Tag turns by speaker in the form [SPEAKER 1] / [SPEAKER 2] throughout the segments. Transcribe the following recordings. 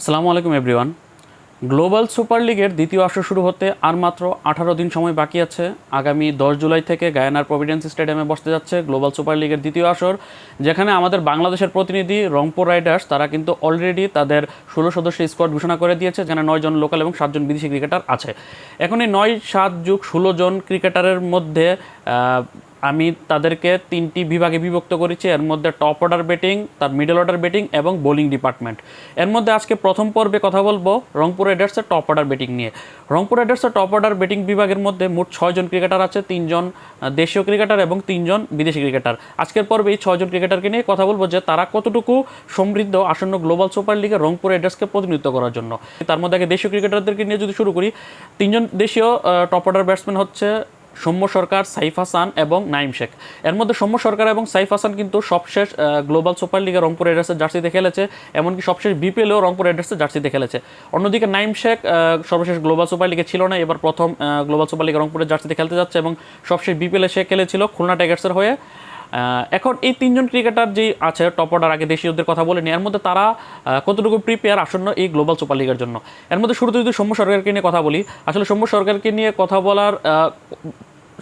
[SPEAKER 1] আসসালামু আলাইকুম everyone global super লিগের দ্বিতীয় আসর শুরু হতে আর মাত্র আঠারো দিন সময় বাকি আছে। আগামী দশ জুলাই থেকে গায়ানার প্রভিডেন্স স্টেডিয়ামে বসতে যাচ্ছে গ্লোবাল সুপার লিগের দ্বিতীয় আসর, যেখানে আমাদের বাংলাদেশের প্রতিনিধি রংপুর রাইডার্স, তারা কিন্তু অলরেডি তাদের ষোলো সদস্য স্কোয়াড ঘোষণা করে দিয়েছে, যেখানে নয় জন লোকাল এবং সাতজন বিদেশি ক্রিকেটার আছে। এখন এই নয়, সাত যুগ ষোলো জন ক্রিকেটারের মধ্যে আমি তাদেরকে তিনটি বিভাগে বিভক্ত করেছি। এর মধ্যে টপ অর্ডার ব্যাটিং তার মিডল অর্ডার ব্যাটিং এবং বোলিং ডিপার্টমেন্ট এর মধ্যে আজকে প্রথম পর্বে কথা বলব রংপুর রাইডার্সের টপ অর্ডার ব্যাটিং নিয়ে। রংপুর রাইডার্সের টপ অর্ডার ব্যাটিং বিভাগের মধ্যে মোট ছয়জন ক্রিকেটার আছে, তিনজন দেশীয় ক্রিকেটার এবং তিনজন বিদেশি ক্রিকেটার আজকের পর্বে এই ছয়জন ক্রিকেটারকে নিয়ে কথা বলব যে তারা কতটুকু সমৃদ্ধ আসন্ন গ্লোবাল সুপার লিগে রংপুর রাইডার্সকে প্রতিনিধিত্ব করার জন্য। তার মধ্যে আগে দেশীয় ক্রিকেটারদেরকে নিয়ে যদি শুরু করি, তিনজন দেশীয় টপ অর্ডার ব্যাটসম্যান হচ্ছে সৌম্য সরকার, সাইফ হাসান এবং নাইম শেখ। এর মধ্যে সৌম্য সরকার এবং সাইফ হাসান কিন্তু সবশেষ গ্লোবাল সুপার লিগে রংপুর রাইডার্সের জার্সিতে খেলেছে, এমনকি সবশেষ বিপিএলেও রংপুর রাইডার্সের জার্সিতে খেলেছে। অন্যদিকে নাইম শেখ সর্বশেষ গ্লোবাল সুপার লিগে ছিল না, এবার প্রথম গ্লোবাল সুপার লিগে রংপুরের জার্সিতে খেলতে যাচ্ছে এবং সবশেষ বিপিএলে সে খেলেছিল খুলনা টাইগার্সের হয়ে। এখন এই তিনজন ক্রিকেটার যে আছে টপ অর্ডার আগে দেশীয়দের কথা বলেনি, এর মধ্যে তারা কতটুকু প্রিপেয়ার আসন্ন এই গ্লোবাল সুপার লিগের জন্য? এর মধ্যে শুরুতে যদি সৌম্য সরকারকে নিয়ে কথা বলি, আসলে সৌম্য সরকারকে নিয়ে কথা বলার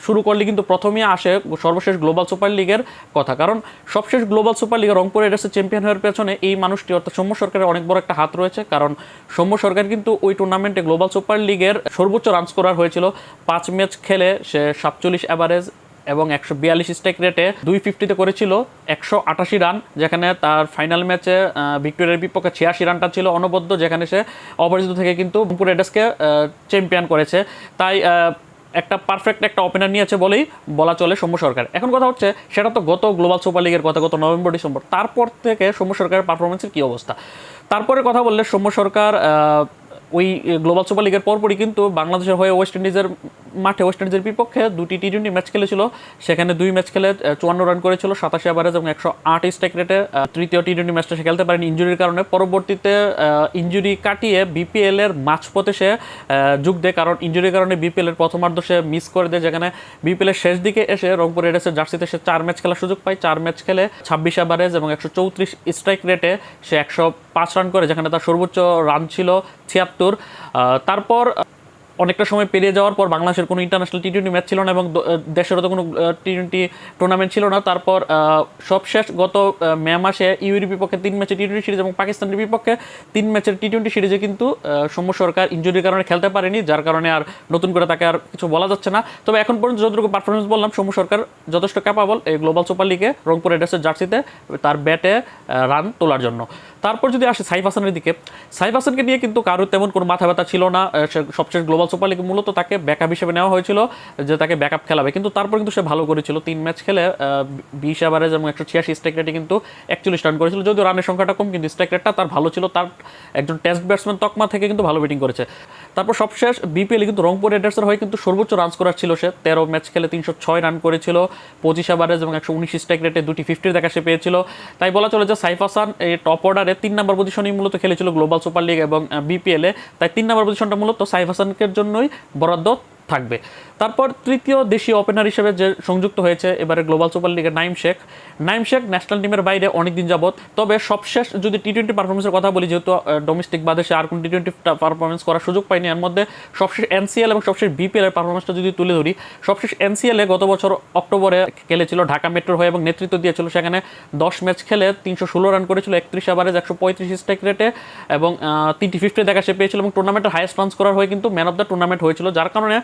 [SPEAKER 1] শুরু করলে কিন্তু প্রথমেই আসে সর্বশেষ গ্লোবাল সুপার লিগের কথা। কারণ সবশেষ গ্লোবাল সুপার লিগের রংপুর রাইডার্সের চ্যাম্পিয়ন হওয়ার পেছনে এই মানুষটি, অর্থাৎ সৌম্য সরকারের অনেক বড় একটা হাত রয়েছে। কারণ সৌম্য সরকার কিন্তু ওই টুর্নামেন্টে গ্লোবাল সুপার লিগের সর্বোচ্চ রান স্কোরার হয়েছিল। পাঁচ ম্যাচ খেলে সে সাতচল্লিশ অ্যাভারেজ এবং একশো বিয়াল্লিশ স্ট্রাইক রেটে দুই ফিফটিতে করেছিল একশো আটাশি রান যেখানে তার ফাইনাল ম্যাচে ভিক্টোরিয়ার বিপক্ষে ছিয়াশি রানটা ছিল অনবদ্য, যেখানে সে অপরাজিত থেকে কিন্তু রংপুর রাইডার্সকে চ্যাম্পিয়ন করেছে। তাই একটা পারফেক্ট একটা ওপেনার নিয়েছে বলেই বলা চলে সৌম্য সরকার। এখন কথা হচ্ছে, সেটা তো গত গ্লোবাল সুপার লিগের কথা, গত নভেম্বর ডিসেম্বর তারপর থেকে সৌম্য সরকারের পারফরমেন্সের কী অবস্থা? তারপরে কথা বললে সৌম্য সরকার ওই গ্লোবাল সুপার লিগের পরপরই কিন্তু বাংলাদেশের হয়ে ওয়েস্ট ইন্ডিজের মাঠে ওয়েস্ট ইন্ডিজের বিপক্ষে দুটি টি টোয়েন্টি ম্যাচ খেলেছিল। সেখানে দুই ম্যাচ খেলে চুয়ান্ন রান করেছিল, সাতাশি অ্যাভারেজ এবং একশো আট স্ট্রাইক রেটে তৃতীয় টি টোয়েন্টি ম্যাচটা সে খেলতে পারেনি ইঞ্জুরির কারণে। পরবর্তীতে ইঞ্জুরি কাটিয়ে বিপিএল এর মাঝপথে সে যোগ দেয়। কারণ ইঞ্জুরির কারণে বিপিএল এর প্রথমার্ধ সে মিস করে দেয়। যেখানে বিপিএল এর শেষ দিকে এসে রংপুর রাইডার্সের জার্সিতে সে চার ম্যাচ খেলার সুযোগ পায়। চার ম্যাচ খেলে ছাব্বিশ অ্যাভারেজ এবং একশো চৌত্রিশ স্ট্রাইক রেটে সে একশো পাঁচ রান করে, যেখানে তার সর্বোচ্চ রান ছিল ছিয়াত্তর। তারপর অনেকটা সময় পেরিয়ে যাওয়ার পর বাংলাদেশের কোনো ইন্টারন্যাশনাল টি টোয়েন্টি ম্যাচ ছিল না এবং দেশের তো কোনো টি টোয়েন্টি টুর্নামেন্ট ছিল না। তারপর সবশেষ গত মে মাসে ইউরির বিপক্ষে তিন ম্যাচের টি টোয়েন্টি সিরিজ এবং পাকিস্তানের বিপক্ষে তিন ম্যাচের টি টোয়েন্টি সিরিজে কিন্তু সৌম্য সরকার ইঞ্জুরির কারণে খেলতে পারেনি, যার কারণে আর নতুন করে তাকে আর কিছু বলা যাচ্ছে না। তবে এখন পর্যন্ত যতটুকু পারফরমেন্স বললাম, সৌম্য সরকার যথেষ্ট ক্যাপাবল এই গ্লোবাল সুপার লিগে রংপুর রাইডার্সের জার্সিতে তার ব্যাটে রান তোলার জন্য। তারপর যদি আসে সাইফ হাসানের দিকে সাইফ হাসানকে নিয়ে কিন্তু কারোর তেমন কোনো মাথা ব্যথা ছিল না। আহ, সে সবশেষ গ্লোবাল সুপার লিগে মূলত তাকে ব্যাকআপ হিসেবে নেওয়া হয়েছিল যে তাকে ব্যাকআপ খেলাবে। কিন্তু তারপর কিন্তু সে ভালো করেছিল। তিন ম্যাচ খেলে বিশ অ্যাভারেজ এবং একশো ছিয়াশি স্ট্রাইক রেটে কিন্তু একচল্লিশ রান করেছিল। যদিও রানের সংখ্যাটা কম কিন্তু স্ট্রাইক রেটটা তার ভালো ছিল। তার একজন টেস্ট ব্যাটসম্যান তকমা থেকে কিন্তু ভালো ব্যাটিং করেছে। তারপর সবশেষ বিপিএল কিন্তু রংপুর রাইডার্সের হয়ে কিন্তু সর্বোচ্চ রান স্কোরার ছিল সে। তেরো ম্যাচ খেলে তিনশো ছয় রান করেছিল পঁচিশ অ্যাভারেজ এবং একশো উনিশ স্ট্রাইক রেটে দুটি ফিফটির দেখা সে পেয়েছিল। তাই বলা চলে যে সাইফ হাসান এই টপ অর্ডারে তিন নম্বর পজিশনেই মূলত খেলেছিল গ্লোবাল সুপার লিগ এবং বিপিএলে তাই তিন নম্বর পজিশনটা মূলত সাইফ হাসানকের জন্যই বরাদ্দ। থাকবে। তারপর তৃতীয় দেশীয় ওপেনার হিসেবে যে সংযুক্ত হয়েছে, এবারে গ্লোবাল সুপার লিগের নাইম শেখ। নাইম শেখ ন্যাশনাল টিমের বাইরে অনেকদিন যাবৎ। তবে সবশেষ যদি টি টোয়েন্টি পারফরমেন্সের কথা বলি, যেহেতু ডোমেস্টিক বাদে সে আর কোন টি টোয়েন্টি পারফরমেন্স করার সুযোগ পায়নি এর মধ্যে সবশেষ এনসিএল এবং সবশেষ বিপিএল এর পারফরমেন্সটা যদি তুলে ধরি, সবশেষ এনসিএল এ গত বছর অক্টোবরে খেলেছিল ঢাকা মেট্রোর হয়ে এবং নেতৃত্ব দিয়েছিল সেখানে দশ ম্যাচ খেলে তিনশো ষোলো রান করেছিল, একত্রিশ অ্যাভারেজ একশো পঁয়ত্রিশ স্ট্রাইক রেটে এবং তিনটি ফিফটি দেখা সে পেয়েছিল এবং টুর্নামেন্টের হাইয়েস্ট রান করার হয়ে কিন্তু ম্যান অফ দ্য টুর্নামেন্ট হয়েছিল। যার কারণে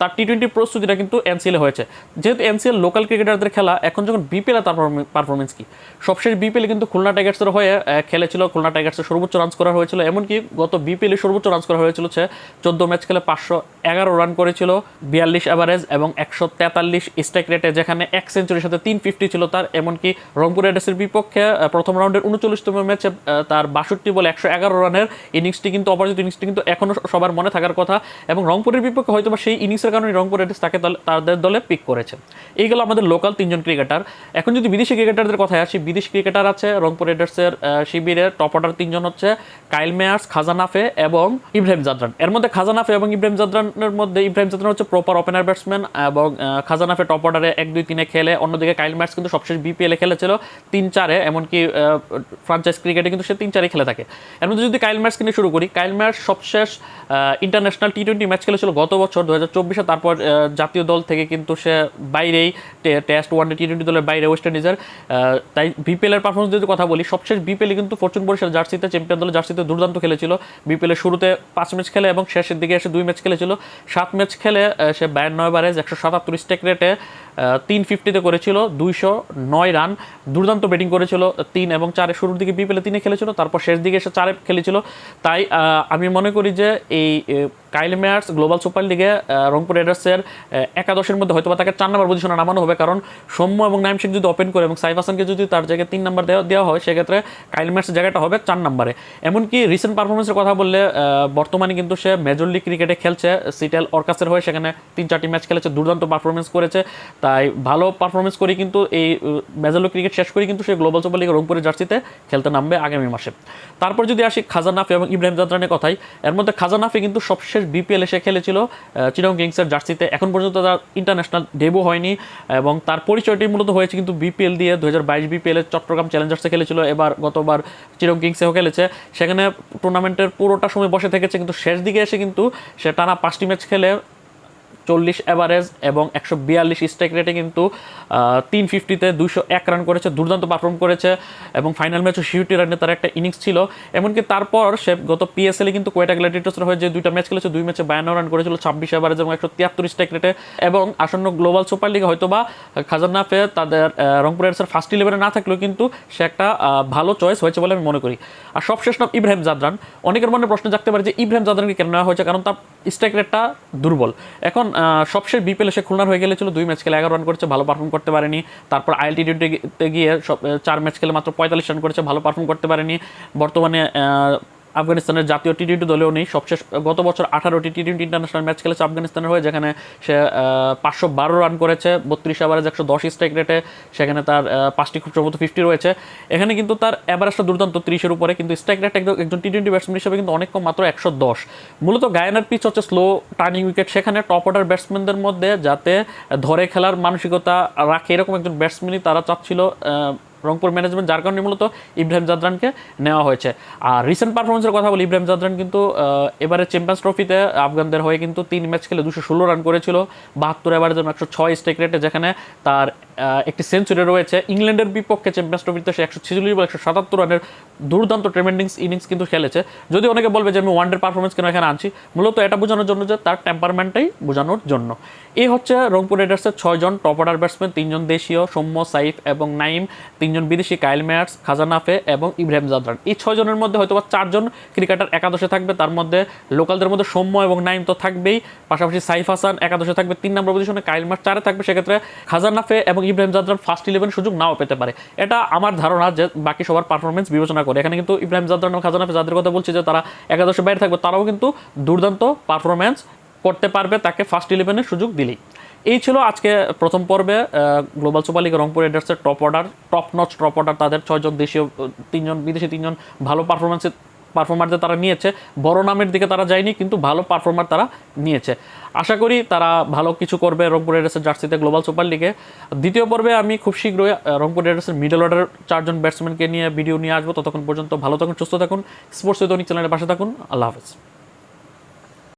[SPEAKER 1] তার টি টোয়েন্টি প্রস্তুতিটা কিন্তু এনসিএল হয়েছে। যেহেতু এনসিএল লোকাল ক্রিকেটারদের খেলা, এখন যখন বিপিএল তার পারফরমেন্স কি? সবশেষ বিপিএল কিন্তু খুলনা টাইগার্সের হয়ে খেলেছিল খুলনা টাইগার্সের সর্বোচ্চ রান করা হয়েছিল। এমনকি গত বিপিএল সর্বোচ্চ রান করা হয়েছিল সে চোদ্দ ম্যাচ খেলে পাঁচশো এগারো রান করেছিল বিয়াল্লিশ অ্যাভারেজ এবং একশো তেতাল্লিশ স্ট্রাইক রেটে যেখানে এক সেঞ্চুরির সাথে তিন ফিফটি ছিল তার। এমনকি রংপুর রাইডার্সের বিপক্ষে প্রথম রাউন্ডের উনচল্লিশতম ম্যাচে তার বাষট্টি বলে একশো এগারো রানের ইনিংসটি কিন্তু অপরাজিত ইনিংসটি কিন্তু এখনও সবার মনে থাকার কথা। এবং রংপুরের বিপক্ষে হয়তো বা সেই ইনিংসের কারণে রংপুর রাইডার্স তাকে তাদের দলে পিক করেছে। এইগুলো আমাদের লোকাল তিনজন ক্রিকেটার এখন যদি বিদেশি ক্রিকেটারদের কথায় আসি, বিদেশি ক্রিকেটার আছে রংপুর রাইডার্সের শিবিরের টপ অর্ডার তিনজন হচ্ছে কাইল মেয়ার্স খাজানাফে এবং ইব্রাহিম জাদরান। এর মধ্যে খাজানাফে এবং ইব্রাহিম জাদরানের মধ্যে ইব্রাহিম জাদরান হচ্ছে প্রপার ওপেনার ব্যাটসম্যান এবং খাজানাফে টপ অর্ডারে এক দুই তিনে খেলে। অন্যদিকে কাইল মেয়ার্স কিন্তু সবশেষ বিপিএলে খেলেছিল তিন চারে, এমনকি ফ্রাঞ্চাইজ ক্রিকেটে কিন্তু সে তিন চারে খেলে থাকে। এর মধ্যে যদি কাইল ম্যাচ নিয়ে শুরু করি, কাইল ম্যাচ সবশেষ ইন্টারন্যাশনাল টি টোয়েন্টি ম্যাচ খেলেছিল গত বছর। দু হাজার তারপর জাতীয় দল থেকে কিন্তু সে বাইরেই test one day T twenty দলের বাইরে ওয়েস্ট ইন্ডিজের তাই বিপিএল এর পারফরমেন্স যদি কথা বলি, সবশেষ বিপিএলে কিন্তু ফরচুন বরিশাল জার্সিতে চ্যাম্পিয়ন দলের জার্সিতে দুর্দান্ত খেলেছিল। বিপিএল এর শুরুতে পাঁচ ম্যাচ খেলে এবং শেষের দিকে এসে দুই ম্যাচ খেলেছিল। সাত ম্যাচ খেলে সে বায়ান্নয় বারেজ একশো সাতাত্তর স্টেক রেটে তিন ফিফটিতে করেছিল, দুইশো নয় রান দুর্দান্ত ব্যাটিং করেছিল, তিন এবং চারে শুরুর দিকে বিপিএলে তিনে খেলেছিল, তারপর শেষ দিকে এসে চারে খেলেছিল। তাই আমি মনে করি যে এই কাইল মেয়ার্স গ্লোবাল সুপার লিগে আহ, রংপুর রাইডার্সের একাদশের মধ্যে হয়তো তাকে চার নম্বর পজিশনে নামানো হবে। কারণ সৌম্য এবং নাইম শেখ যদি ওপেন করে এবং সাইফ হাসানকে যদি তার জায়গায় তিন নম্বর দেওয়া দেওয়া হয় সেক্ষেত্রে কাইল মেয়ার্সের জায়গাটা হবে চার নম্বরে। এমনকি রিসেন্ট পারফরমেন্সের কথা বললে বর্তমানে কিন্তু সে মেজর লিগ ক্রিকেটে খেলছে। সিটেল অর্কাসের হয়ে সেখানে তিন চারটি ম্যাচ খেলেছে দুর্দান্ত পারফরমেন্স করেছে। তাই ভালো পারফরমেন্স করে কিন্তু এই মেজর লিগ ক্রিকেট শেষ করে কিন্তু সে গ্লোবাল সুপার লিগের রংপুরের জার্সিতে খেলতে নামবে আগামী মাসে। তারপর যদি আসি খাজানাফি এবং ইব্রাহিম জাদরানের কথাই এর মধ্যে খাজানাফি কিন্তু সবশেষ বিপিএল এসে খেলেছিল। চিরং কিংসের জার্সিতে এখন পর্যন্ত তার ইন্টারন্যাশনাল ডেবু হয়নি এবং তার পরিচয়টি মূলত হয়েছে কিন্তু বিপিএল দিয়ে দু হাজার বাইশ বিপিএলের চট্টগ্রাম চ্যালেঞ্জার্সে খেলেছিল, এবার গতবার চিরং কিংসেও খেলেছে। সেখানে টুর্নামেন্টের পুরোটা সময় বসে থেকেছে কিন্তু শেষ দিকে এসে কিন্তু সে টানা পাঁচটি ম্যাচ খেলে চল্লিশ অ্যাভারেজ এবং একশো বিয়াল্লিশ স্ট্রাইক রেটে কিন্তু তিন ফিফটিতে দুশো এক রান করেছে, দুর্দান্ত পারফর্ম করেছে এবং ফাইনাল ম্যাচও সিউটি রানে তার একটা ইনিংস ছিল। এমনকি তারপর সে গত পিএসএলে কিন্তু কোয়েটা গ্ল্যাডিয়েটর্সের হয়ে যে দুইটা ম্যাচ খেলেছে, দুই ম্যাচে বায়ান্ন রান করেছিল, ছাব্বিশ অ্যাভারেজ এবং একশো তিয়াত্তর স্ট্রাইক রেটে এবং আসন্ন গ্লোবাল সুপার লিগে হয়তো বা খাজান্নাফে তাদের রংপুর রাইডার্সের ফার্স্ট ইলেভেনে না থাকলেও কিন্তু সে একটা ভালো চয়েস হয়েছে বলে আমি মনে করি। আর সবশেষ নাম ইব্রাহিম জাদরান। অনেকের মনে প্রশ্ন জাগতে পারে যে ইব্রাহিম জাদরানকে কেন নেওয়া হয়েছে? কারণ তার স্ট্রাইক রেটটা দুর্বল। এখন সবশেষ বিপিএল এসে খুলনার হয়ে গেলেছিল, দুই ম্যাচ খেলে এগারো রান করেছে, ভালো পারফর্ম করতে পারেনি। তারপর আইএলটি টোয়েন্টিতে গিয়ে সব চার ম্যাচ খেলে মাত্র পঁয়তাল্লিশ রান করেছে, ভালো পারফর্ম করতে পারেনি। বর্তমানে আফগানিস্তানের জাতীয় টি টোয়েন্টি দলেও নেই। সবশেষ গত বছর আঠারোটি টি টোয়েন্টি ইন্টারন্যাশনাল ম্যাচ খেলেছে আফগানিস্তানের হয়ে, যেখানে সে পাঁচশো বারো রান করেছে, বত্রিশ অ্যাভারেজ একশো দশ স্ট্রাইক রেটে সেখানে তার পাঁচটি খুব সম্ভবত ফিফটি রয়েছে। এখানে কিন্তু তার অ্যাভারেজটা দুর্দান্ত, ত্রিশের উপরে, কিন্তু স্ট্রাইক রেট একজন টি টোয়েন্টি ব্যাটসম্যান হিসেবে কিন্তু অনেক কম, মাত্র একশো দশ। মূলত গায়নার পিচ হচ্ছে স্লো টার্নিং উইকেট সেখানে টপ অর্ডার ব্যাটসম্যানদের মধ্যে যাতে ধরে খেলার মানসিকতা রাখে, এরকম একজন ব্যাটসম্যানই তারা চাচ্ছিল রংপুর ম্যানেজমেন্ট যার কারণে মূলত ইব্রাহিম জাদরানকে নেওয়া হয়েছে। আর রিসেন্ট পারফরমেন্সের কথা বলি, ইব্রাহিম জাদরান কিন্তু এবারে চ্যাম্পিয়ন্স ট্রফিতে আফগানদের হয়ে কিন্তু তিন ম্যাচ খেলে দুশো ষোলো রান করেছিল, বাহাত্তর এবারের জন্য একশো ছয় স্টেক রেটে যেখানে তার একটি সেঞ্চুরি রয়েছে। ইংল্যান্ডের বিপক্ষে চ্যাম্পিয়ন্স ট্রফিতে সে একশো ছেচল্লিশ বা একশো সাতাত্তর রানের দুর্দান্ত ট্রেমেন্ডিংস ইনিংস কিন্তু খেলেছে। যদি অনেকে বলবে যে, আমি ওয়ানডের পারফরমেন্স কেন এখানে আনছি? মূলত এটা বোঝানোর জন্য যে, তার টেম্পারমেন্টটাই বোঝানোর জন্য। এই হচ্ছে রংপুর রাইডার্সের ছয়জন টপ অর্ডার ব্যাটসম্যান তিনজন দেশীয়, সৌম্য, সাইফ এবং নাইম। তিনজন বিদেশি কাইল মেয়ার্স খাজানাফে এবং ইব্রাহিম জাদরান। এই ছয়জনের মধ্যে হয়তো বা চারজন ক্রিকেটার একাদশে থাকবে, তার মধ্যে লোকালদের মধ্যে সৌম্য এবং নাইম তো থাকবেই। পাশাপাশি সাইফ হাসান একাদশে থাকবে, তিন নম্বর পজিশনে কাইল মেয়ার্স চারে থাকবে, সেক্ষেত্রে খাজানাফে এবং ইব্রাহিম জাদরান ফার্স্ট ইলেভেন সুযোগ নাও পেতে পারে। এটা আমার ধারণা যে বাকি সবার পারফরমেন্স বিবেচনা করে। এখানে কিন্তু ইব্রাহিম জাদরান এবং খাজানাফে যাদের কথা বলছি যে তারা একাদশে বাইরে থাকবে, তারাও কিন্তু দুর্দান্ত পারফরমেন্স করতে পারবে তাকে ফার্স্ট ইলেভেনের সুযোগ দিলেই। এই ছিল আজকে প্রথম পর্বে গ্লোবাল সুপার লিগ রংপুর রাইডার্সের top order top notch top order তাদের ছয়জন দেশীয় তিনজন, বিদেশি তিনজন ভালো পারফরমেন্সে পারফর্মারদের তারা নিয়েছে। বড় নামের দিকে তারা যায়নি, কিন্তু ভালো পারফর্মার তারা নিয়েছে। আশা করি তারা ভালো কিছু করবে রংপুর রাইডার্সের জার্সিতে গ্লোবাল সুপার লিগে দ্বিতীয় পর্বে আমি খুব শীঘ্রই রংপুর রাইডার্সের মিডল অর্ডার চারজন ব্যাটসম্যানকে নিয়ে ভিডিও নিয়ে আসব। ততক্ষণ পর্যন্ত ভালো থাকুন, সুস্থ থাকুন। স্পোর্টস দৈনিক চ্যানেলের পাশে থাকুন। আল্লাহ হাফেজ।